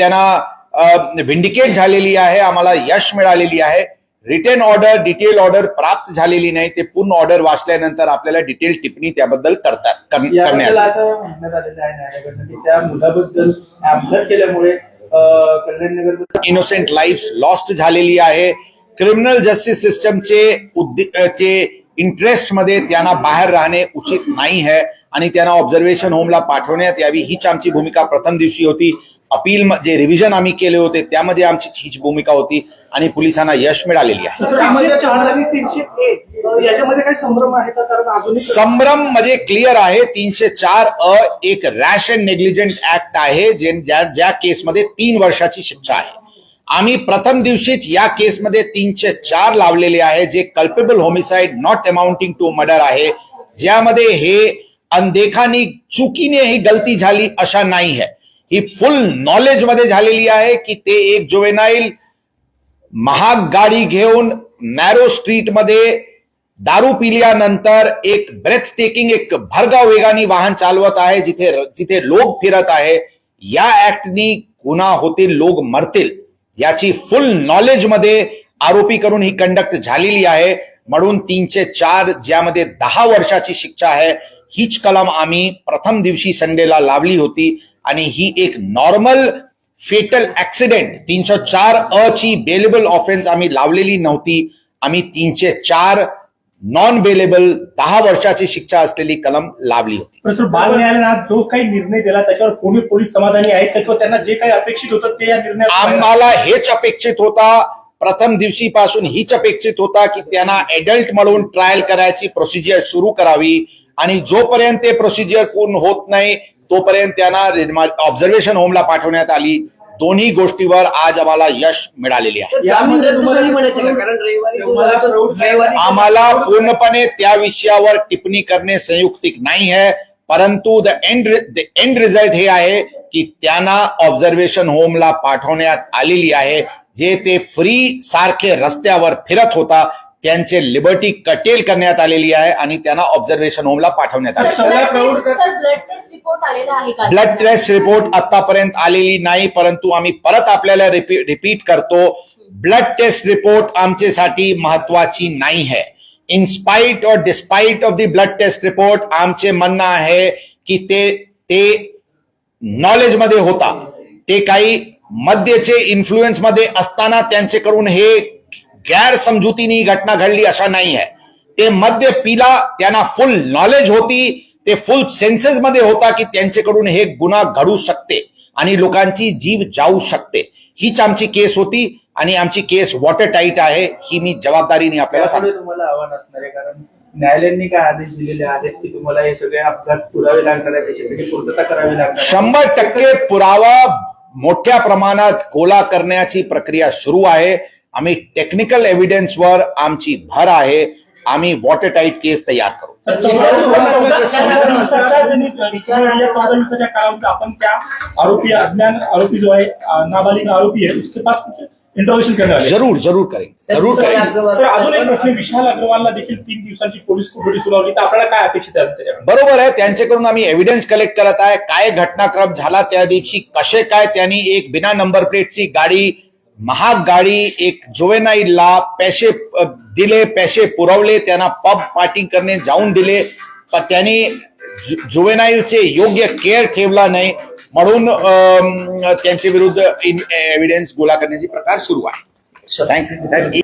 त्यांना व्हिंडिकेट झालेली आहे आम्हाला यश मिळालेली आहे. रिटर्न ऑर्डर डिटेल ऑर्डर प्राप्त झालेली नाही ते पूर्ण ऑर्डर वाचल्यानंतर आपल्याला डिटेल टिप्पणी त्याबद्दल करतात कर- करण्यात इनोसेंट लाईफ लॉस्ट झालेली आहे. क्रिमिनल जस्टिस सिस्टमचे चे इंटरेस्टमध्ये त्यांना बाहेर राहणे उचित नाही आहे. आणि त्यांना ऑब्झर्वेशन होमला पाठवण्यात यावी हीच आमची भूमिका प्रथम दिवशी होती. अपील जे रिव्हिजन आम्ही केले होते त्यामध्ये आमची हीच भूमिका होती आणि पोलिसांना यश मिळालेली आहे. संभ्रममध्ये क्लिअर आहे तीनशे चार अ एक रॅश अँड नेग्लिजंट ऍक्ट आहे जे ज्या ज्या केसमध्ये तीन वर्षाची शिक्षा आहे. आम्ही प्रथम दिवशीच या केसमध्ये तीनशे चार लावलेले आहे जे culpable homicide not amounting to murder आहे. ज्यामध्ये हे अनदेखानी चुकीने ही गलती झाली अशा नाही आहे ही फुल नॉलेजमध्ये झालेली आहे की ते एक जुवेनाईल महाग गाडी घेऊन नॅरो स्ट्रीटमध्ये दारू पिल्यानंतर एक ब्रेथ टेकिंग एक भरगाव वेगाने वाहन चालवत आहे जिथे जिथे लोक फिरत आहे या ऍक्टनी गुन्हा होतील लोक मरतील. याची फुल नॉलेजमध्ये आरोपी करून ही कंडक्ट झालेली आहे. म्हणून तीनशे चार ज्यामध्ये दहा वर्षाची शिक्षा आहे हीच कलम आम्ही प्रथम दिवशी संडेला लावली होती. आणि ही एक नॉर्मल फेटल ऍक्सिडेंट तीनशे चार अ ची बेलेबल ऑफेन्स आम्ही लावलेली नव्हती. आम्ही तीनशे चार नॉन बेलेबल दहा वर्षाची शिक्षा असलेली कलम लावली होती. बाल न्यायालयाने आज जो काही निर्णय दिला त्याच्यावर पुणे पोलीस समाधानी आहेत? त्याच्यावर त्यांना जे काही अपेक्षित होतं ते या निर्णयात आम्हाला हेच अपेक्षित होता. प्रथम दिवशीपासून हीच अपेक्षित होता की त्यांना एडल्ट म्हणून ट्रायल करायची प्रोसिजर सुरू करावी. आणि जोपर्यंत ते प्रोसिजर पूर्ण होत नाही तोपर्यंत त्यांना ऑब्झर्वेशन होमला पाठवण्यात आली. दोन्ही गोष्टीवर आज आम्हाला यश मिळालेले आहे. आम्हाला पूर्णपणे त्या विषयावर टिप्पणी करणे संयुक्तिक नाही आहे. परंतु the end the end result हे आहे की त्यांना ऑब्झर्वेशन होमला पाठवण्यात आलेली आहे. जे ते फ्री सारखे रस्त्यावर फिरत होता त्यांचे लिबर्टी कटेल करण्यात आलेली आहे आणि त्यांना ऑब्झर्वेशन होमला पाठवण्यात आले ब्लड टेस्ट रिपोर्ट आलेला आहे का? ब्लड टेस्ट रिपोर्ट आतापर्यंत आलेली नाही परंतु आम्ही परत आपल्याला रिपीट करतो. ब्लड टेस्ट रिपोर्ट आमच्यासाठी महत्वाची नाही है इन स्पाइट और despite of the blood test report आमचे म्हणणं आहे की ते ते नॉलेजमध्ये होता. ते काही मद्यचे इन्फ्लुएन्समध्ये असताना त्यांच्याकडून हे गैरसमजुतीने घटना घडली अशा नाही आहे ते मद्य पिला त्यांना फुल नॉलेज होती ते फुल सेन्सेस मध्ये होता की त्यांच्याकडून हे गुन्हा घडू शकते आणि लोकांची जीव जाऊ शकते. हीच आमची केस होती आणि आमची केस वॉटर टाईट आहे ही मी जबाबदारीने आपल्याला सांगतो तुम्हाला आव्हान असणार आहे कारण न्यायालयांनी काय आदेश दिलेले आहेत की तुम्हाला हे सगळे अपघात पुरावे लागणार आहे त्याच्यासाठी पूर्तता करावी लागणार आहे. शंभर टक्के पुरावा मोठ्या प्रमाणात गोळा करण्याची प्रक्रिया सुरू आहे. आम्ही टेक्निकल एव्हिडन्सवर आमची भर आहे. आम्ही वॉटर टाईट केस तयार करू. आपण त्या आरोपी अज्ञान आरोपी जो आहे नाबालिग आरोपी आहे उसके पास कुछ हैं. जरूर जरूर करेन जरूर करेन. सर अजून एक प्रश्न विशाल अग्रवालला देखील तीन दिवसांची पोलीस कोठडी सुनावली. तर आपल्याला काय अपेक्षित आहे बरोबर आहे त्यांच्याकडून आम्ही एव्हिडन्स कलेक्ट करत आहे. काय घटनाक्रम झाला त्या दिवशी? कसे काय त्यांनी एक बिना नंबर प्लेटची गाडी महाग गाडी एक जोवेनाईला पैसे दिले पैसे पुरवले त्यांना पब पार्टी करणे जाऊन दिले. पण त्यांनी जुवेनाईलचे योग्य केअर ठेवला नाही. म्हणून त्यांच्या विरुद्ध एव्हिडन्स गोळा करण्याची प्रकार सुरू आहे. थँक्यू